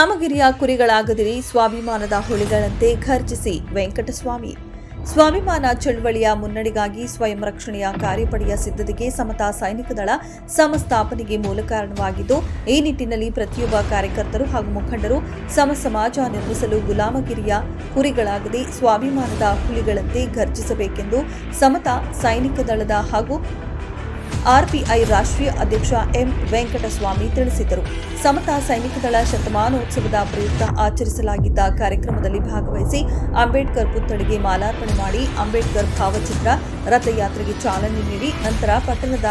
ಗುಲಾಮಗಿರಿಯ ಕುರಿಗಳಾಗದಿರಿ ಸ್ವಾಭಿಮಾನದ ಹುಲಿಗಳಂತೆ ಘರ್ಜಿಸಿ ವೆಂಕಟಸ್ವಾಮಿ. ಸ್ವಾಭಿಮಾನ ಚಳವಳಿಯ ಮುನ್ನಡೆಗಾಗಿ ಸ್ವಯಂ ರಕ್ಷಣೆಯ ಕಾರ್ಯಪಡೆಯ ಸಿದ್ಧತೆಗೆ ಸಮತಾ ಸೈನಿಕ ದಳ ಸಮಸ್ಥಾಪನೆಗೆ ಮೂಲ ಕಾರಣವಾಗಿದ್ದು, ಈ ನಿಟ್ಟಿನಲ್ಲಿ ಪ್ರತಿಯೊಬ್ಬ ಕಾರ್ಯಕರ್ತರು ಹಾಗೂ ಮುಖಂಡರು ಸಮ ಸಮಾಜ ನಿರ್ಮಿಸಲು ಗುಲಾಮಗಿರಿಯ ಕುರಿಗಳಾಗದೆ ಸ್ವಾಭಿಮಾನದ ಹುಲಿಗಳಂತೆ ಘರ್ಜಿಸಬೇಕೆಂದು ಸಮತಾ ಸೈನಿಕ ದಳದ ಹಾಗೂ ಆರ್ಪಿಐ ರಾಷ್ಟ್ರೀಯ ಅಧ್ಯಕ್ಷ ಎಂ ವೆಂಕಟಸ್ವಾಮಿ ತಿಳಿಸಿದರು ಸಮತಾ ಸೈನಿಕ ದಳ ಶತಮಾನೋತ್ಸವದ ಪ್ರಯುಕ್ತ ಆಚರಿಸಲಾಗಿದ್ದ ಕಾರ್ಯಕ್ರಮದಲ್ಲಿ ಭಾಗವಹಿಸಿ ಅಂಬೇಡ್ಕರ್ ಪುತ್ಥಳಿಗೆ ಮಾಲಾರ್ಪಣೆ ಮಾಡಿ ಅಂಬೇಡ್ಕರ್ ಭಾವಚಿತ್ರ ರಥಯಾತ್ರೆಗೆ ಚಾಲನೆ ನೀಡಿ ನಂತರ ಪಟ್ಟಣದ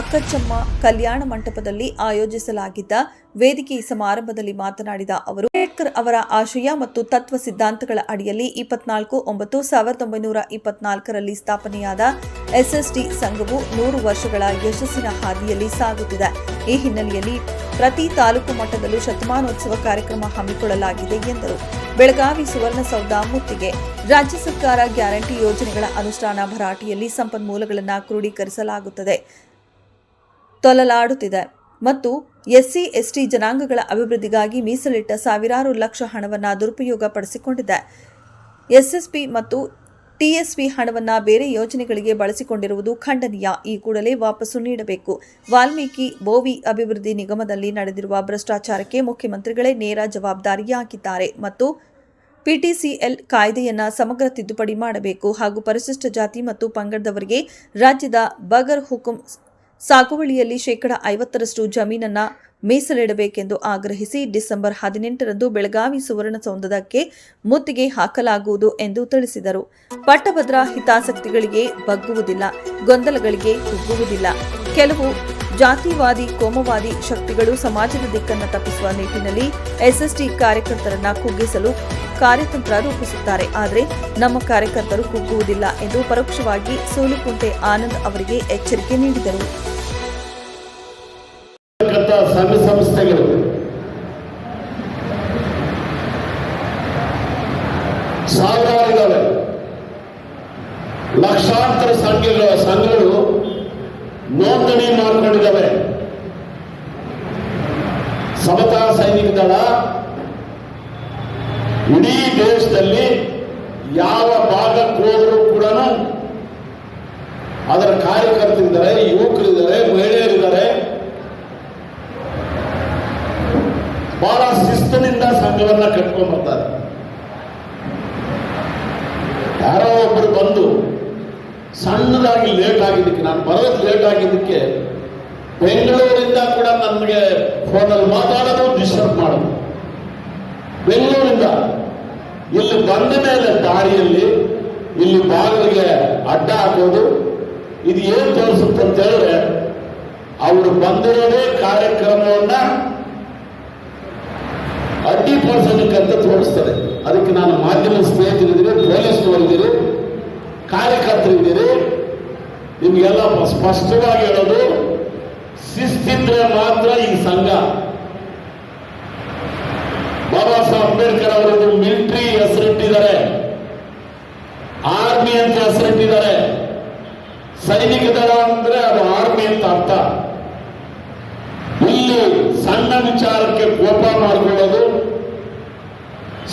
ಅಕ್ಕಚ್ಚಮ್ಮ ಕಲ್ಯಾಣ ಮಂಟಪದಲ್ಲಿ ಆಯೋಜಿಸಲಾಗಿದ್ದ ವೇದಿಕೆ ಸಮಾರಂಭದಲ್ಲಿ ಮಾತನಾಡಿದ ಅವರು, ಅಂಬೇಡ್ಕರ್ ಅವರ ಆಶಯ ಮತ್ತು ತತ್ವ ಸಿದ್ಧಾಂತಗಳ ಅಡಿಯಲ್ಲಿ ಇಪ್ಪತ್ನಾಲ್ಕು, ಒಂಬತ್ತು, ಸಾವಿರದ ಒಂಬೈನೂರ ಇಪ್ಪತ್ನಾಲ್ಕರಲ್ಲಿ ಸ್ಥಾಪನೆಯಾದ ಎಸ್ಎಸ್ಟಿ ಸಂಘವು ನೂರು ವರ್ಷಗಳ ಯಶಸ್ಸಿನ ಹಾದಿಯಲ್ಲಿ ಸಾಗುತ್ತಿದೆ. ಈ ಹಿನ್ನೆಲೆಯಲ್ಲಿ ಪ್ರತಿ ತಾಲೂಕು ಮಟ್ಟದಲ್ಲೂ ಶತಮಾನೋತ್ಸವ ಕಾರ್ಯಕ್ರಮ ಹಮ್ಮಿಕೊಳ್ಳಲಾಗಿದೆ ಎಂದರು. ಬೆಳಗಾವಿ ಸುವರ್ಣಸೌಧ ಮುತ್ತಿಗೆ ರಾಜ್ಯ ಸರ್ಕಾರ ಗ್ಯಾರಂಟಿ ಯೋಜನೆಗಳ ಅನುಷ್ಠಾನ ಭರಾಟೆಯಲ್ಲಿ ಸಂಪನ್ಮೂಲಗಳನ್ನು ಕ್ರೋಢೀಕರಿಸಲಾಗುತ್ತದೆ ತೊಲಲಾಡುತ್ತಿದೆ. ಮತ್ತು ಎಸ್ಸಿ, ಎಸ್ಟಿ ಜನಾಂಗಗಳ ಅಭಿವೃದ್ಧಿಗಾಗಿ ಮೀಸಲಿಟ್ಟ ಸಾವಿರಾರು ಲಕ್ಷ ಹಣವನ್ನು ದುರುಪಯೋಗ ಪಡಿಸಿಕೊಂಡಿದೆ ಎಸ್ಎಸ್ಪಿ ಮತ್ತು ಟಿಎಸ್ಪಿ ಹಣವನ್ನು ಬೇರೆ ಯೋಜನೆಗಳಿಗೆ ಬಳಸಿಕೊಂಡಿರುವುದು ಖಂಡನೀಯ. ಈ ಕೂಡಲೇ ವಾಪಸ್ಸು ನೀಡಬೇಕು. ವಾಲ್ಮೀಕಿ ಬೋವಿ ಅಭಿವೃದ್ಧಿ ನಿಗಮದಲ್ಲಿ ನಡೆದಿರುವ ಭ್ರಷ್ಟಾಚಾರಕ್ಕೆ ಮುಖ್ಯಮಂತ್ರಿಗಳೇ ನೇರ ಜವಾಬ್ದಾರಿಯಾಗಿದ್ದಾರೆ ಮತ್ತು ಪಿಟಿಸಿಎಲ್ ಕಾಯ್ದೆಯನ್ನ ಸಮಗ್ರ ತಿದ್ದುಪಡಿ ಮಾಡಬೇಕು ಹಾಗೂ ಪರಿಶಿಷ್ಟ ಜಾತಿ ಮತ್ತು ಪಂಗಡದವರಿಗೆ ರಾಜ್ಯದ ಬಗರ್ ಹುಕುಂ ಸಾಗುವಳಿಯಲ್ಲಿ ಶೇಕಡ ಐವತ್ತರಷ್ಟು ಜಮೀನನ್ನು ಮೀಸಲಿಡಬೇಕೆಂದು ಆಗ್ರಹಿಸಿ ಡಿಸೆಂಬರ್ ಹದಿನೆಂಟರಂದು ಬೆಳಗಾವಿ ಸುವರ್ಣಸೌಧಕ್ಕೆ ಮುತ್ತಿಗೆ ಹಾಕಲಾಗುವುದು ಎಂದು ತಿಳಿಸಿದರು. ಪಟ್ಟಭದ್ರ ಹಿತಾಸಕ್ತಿಗಳಿಗೆ ಬಗ್ಗುವುದಿಲ್ಲ, ಗೊಂದಲಗಳಿಗೆ ಕುಗ್ಗುವುದಿಲ್ಲ. ಕೆಲವು ಜಾತಿವಾದಿ, ಕೋಮವಾದಿ ಶಕ್ತಿಗಳು ಸಮಾಜದ ದಿಕ್ಕನ್ನು ತಪ್ಪಿಸುವ ನಿಟ್ಟಿನಲ್ಲಿ ಎಸ್ಎಸ್ಟಿ ಕಾರ್ಯಕರ್ತರನ್ನ ಕುಗ್ಗಿಸಲು ಕಾರ್ಯತಂತ್ರ ರೂಪಿಸುತ್ತಾರೆ. ಆದರೆ ನಮ್ಮ ಕಾರ್ಯಕರ್ತರು ಕುಗ್ಗುವುದಿಲ್ಲ ಎಂದು ಪರೋಕ್ಷವಾಗಿ ಸೋಲುಕುಂಟೆ ಆನಂದ್ ಅವರಿಗೆ ಎಚ್ಚರಿಕೆ ನೀಡಿದರು. ಲಕ್ಷಾಂತರ ಸಂಖ್ಯೆಗಳ ಸಂಘಗಳು ನೋಂದಣಿ ಮಾಡಿಕೊಂಡಿದ್ದಾವೆ. ಸಮತಾ ಸೈನಿಕ ದಳ ಇಡೀ ದೇಶದಲ್ಲಿ ಯಾವ ಭಾಗಕ್ಕೆ ಹೋದರೂ ಕೂಡ ಅದರ ಕಾರ್ಯಕರ್ತರಿದ್ದಾರೆ, ಯುವಕರಿದ್ದಾರೆ, ಮಹಿಳೆಯರಿದ್ದಾರೆ. ಬಹಳ ಶಿಸ್ತಿನಿಂದ ಸಂಘವನ್ನ ಕಟ್ಕೊಂಡ್ ಬರ್ತಾರೆ. ಯಾರೋ ಒಬ್ಬರು ಬಂದು ಸಣ್ಣದಾಗಿ ಲೇಟ್ ಆಗಿದ್ದಕ್ಕೆ, ನಾನು ಬರೋದು ಲೇಟ್ ಆಗಿದ್ದಕ್ಕೆ ಬೆಂಗಳೂರಿಂದ ಕೂಡ ನನಗೆ ಫೋನಲ್ಲಿ ಮಾತಾಡೋದು ಡಿಸ್ಟರ್ಬ್ ಮಾಡೋದು. ಬೆಂಗಳೂರಿಂದ ಇಲ್ಲಿ ಬಂದ ಮೇಲೆ ದಾರಿಯಲ್ಲಿ ಇಲ್ಲಿ ಬಾಗಿಲಿಗೆ ಅಡ್ಡ ಹಾಕೋದು. ಇದು ಏನು ತೋರಿಸುತ್ತೆ ಅಂತ ಹೇಳಿದ್ರೆ, ಅವರು ಬಂದಿರೋದೇ ಕಾರ್ಯಕ್ರಮವನ್ನ ಅಡ್ಡಿಪಡಿಸೋದಕ್ಕಂತ ತೋರಿಸ್ತಾರೆ ಅದಕ್ಕೆ ನಾನು ಮಾಧ್ಯಮ ಪೊಲೀಸ್ನವರಿದ್ದೀರಿ ಕಾರ್ಯಕರ್ತರಿದ್ದೀರಿ? ನಿಮಗೆಲ್ಲ ಸ್ಪಷ್ಟವಾಗಿ ಹೇಳೋದು, ಶಿಸ್ತಿದ್ರೆ ಮಾತ್ರ ಈ ಸಂಘ. ಬಾಬಾ ಸಾಹೇಬ್ ಅಂಬೇಡ್ಕರ್ ಅವರದ್ದು ಮಿಲಿಟರಿ ಹೆಸರಿಟ್ಟಿದ್ದಾರೆ. ಆರ್ಮಿ ಅಂತ ಹೆಸರಿಟ್ಟಿದ್ದಾರೆ. ಸೈನಿಕ ದಳ ಅಂದ್ರೆ ಅದು ಆರ್ಮಿ ಅಂತ ಅರ್ಥ. ಇಲ್ಲಿ ಸಣ್ಣ ವಿಚಾರಕ್ಕೆ ಕೋಪ ಮಾಡಿಕೊಳ್ಳೋದು,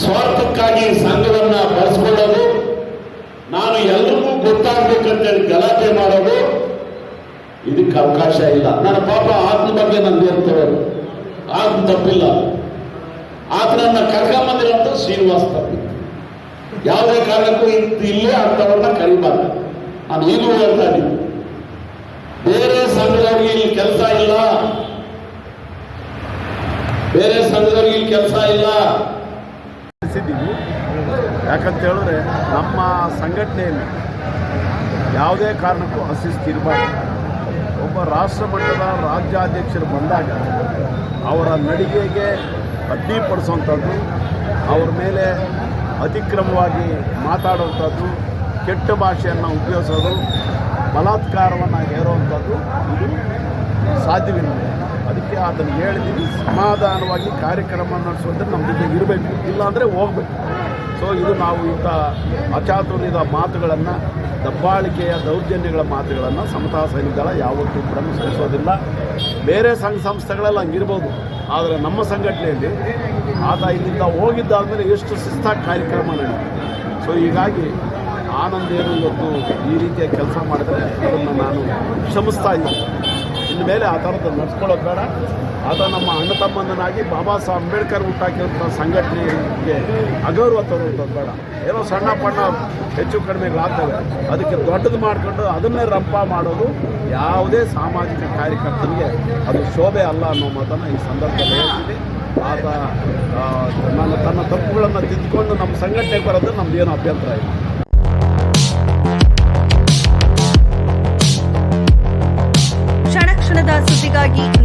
ಸ್ವಾರ್ಥಕ್ಕಾಗಿ ಸಂಘವನ್ನ ಬಳಸ್ಕೊಳ್ಳೋದು. ನಾನು ಎಲ್ಲರಿಗೂ ಗೊತ್ತಾಗ್ಬೇಕಂತೇಳಿ ಗಲಾಟೆ ಮಾಡೋದು ಇದಕ್ಕೆ ಅವಕಾಶ ಇಲ್ಲ. ನನ್ನ ಪಾಪ ಆತ್ಮ ಬಗ್ಗೆ ನಾನು ಇರ್ತವೆ ಆತ್ಮ ತಪ್ಪಿಲ್ಲ. ಆತನನ್ನ ಕರ್ಕೊಂಬಂದಿರೋಂಥ ಶ್ರೀನಿವಾಸ ತಪ್ಪಿ. ಯಾವುದೇ ಕಾರಣಕ್ಕೂ ಇಲ್ಲೇ ಅಂಥವ್ರನ್ನ ಕರಿಬಾರ್ದು. ನಾನು ಈಗಲೂ ಹೇಳ್ತಾ ಇದ್ದೀನಿ. ಬೇರೆ ಸಂಘದವ್ರಿಗೆ ಇಲ್ಲಿ ಕೆಲಸ ಇಲ್ಲ. ಬೇರೆ ಸಂಘದವ್ರಿಗೆ ಇಲ್ಲಿ ಕೆಲಸ ಇಲ್ಲ. ಯಾಕಂತ ಹೇಳಿದ್ರೆ ನಮ್ಮ ಸಂಘಟನೆಯಲ್ಲಿ ಯಾವುದೇ ಕಾರಣಕ್ಕೂ ಹಸಿಸ್ತಿರಬಾರ್ದು ಒಬ್ಬ ರಾಷ್ಟ್ರ ಮಟ್ಟದ ರಾಜ್ಯಾಧ್ಯಕ್ಷರು ಬಂದಾಗ ಅವರ ನಡಿಗೆಗೆ ಅಡ್ಡಿಪಡಿಸುವಂಥದ್ದು ಅವರ ಮೇಲೆ ಅತಿಕ್ರಮವಾಗಿ ಮಾತಾಡುವಂಥದ್ದು, ಕೆಟ್ಟ ಭಾಷೆಯನ್ನು ಉಪಯೋಗಿಸೋದು, ಬಲಾತ್ಕಾರವನ್ನು ಹೇರುವಂಥದ್ದು ಇದು ಸಾಧ್ಯವಿಲ್ಲ. ಅದಕ್ಕೆ ಅದನ್ನು ಹೇಳಿದ್ದೀವಿ ಸಮಾಧಾನವಾಗಿ ಕಾರ್ಯಕ್ರಮ ನಡೆಸುವಂದ್ರೆ ನಮ್ಮ ಜೊತೆಗೆ ಇರಬೇಕು. ಇಲ್ಲಾಂದರೆ ಹೋಗ್ಬೇಕು. ಸೊ ಇದು ನಾವು ಇಂಥ ಅಚಾತುರ್ಯದ ಮಾತುಗಳನ್ನು, ದಬ್ಬಾಳಿಕೆಯ ದೌರ್ಜನ್ಯಗಳ ಮಾತುಗಳನ್ನು ಸಮತಾ ಸೈನಿಕ ದಳ ಯಾವತ್ತೂ ಕೂಡ ಸಲ್ಲಿಸೋದಿಲ್ಲ ಬೇರೆ ಸಂಘ ಸಂಸ್ಥೆಗಳೆಲ್ಲ ಹಂಗಿರ್ಬೋದು. ಆದರೆ ನಮ್ಮ ಸಂಘಟನೆಯಲ್ಲಿ ಆತ ಇಲ್ಲಿಂದ ಹೋಗಿದ್ದಾದಮೇಲೆ ಎಷ್ಟು ಶಿಸ್ತಾಗಿ ಕಾರ್ಯಕ್ರಮ ನಡೆಯುತ್ತೆ ಸೊ ಹೀಗಾಗಿ ಆನಂದ್ ಏನು ಇವತ್ತು ಈ ರೀತಿಯ ಕೆಲಸ ಮಾಡಿದರೆ ಅದನ್ನು ನಾನು ಕ್ಷಮಿಸ್ತಾ ಇದ್ದೀನಿ. ಇನ್ನು ಮೇಲೆ ಆ ಥರದ್ದು ನಡ್ಸ್ಕೊಳ್ಳೋದು ಬೇಡ. ಆತ ನಮ್ಮ ಅಣ್ಣ ತಮ್ಮಂದನಾಗಿ ಬಾಬಾ ಸಾಹೇಬ್ ಅಂಬೇಡ್ಕರ್ ಹುಟ್ಟಾಕಿರೋಂಥ ಸಂಘಟನೆಗೆ ಅಗೌರವ ತರುವಂಥದ್ದು ಬೇಡ. ಏನೋ ಸಣ್ಣ ಪಣ್ಣ ಹೆಚ್ಚು ಕಡಿಮೆಗಳಾಗ್ತವೆ ಅದಕ್ಕೆ ದೊಡ್ಡದು ಮಾಡಿಕೊಂಡು ಅದನ್ನೇ ರಂಪ ಮಾಡೋದು ಯಾವುದೇ ಸಾಮಾಜಿಕ ಕಾರ್ಯಕರ್ತನಿಗೆ ಅದು ಶೋಭೆ ಅಲ್ಲ ಅನ್ನೋ ಮಾತನ್ನು ಈ ಸಂದರ್ಭದಲ್ಲಿ ಹೇಳ್ತೀನಿ. ಆತ ನಾನು ತನ್ನ ತಪ್ಪುಗಳನ್ನು ತಿದ್ದುಕೊಂಡು ನಮ್ಮ ಸಂಘಟನೆಗೆ ಬರೋದು ನಮ್ದೇನು ಅಭ್ಯಂತರ ಇಲ್ಲ. ಕ್ಷಣ ಕ್ಷಣದ ಸುದ್ದಿಗಾಗಿ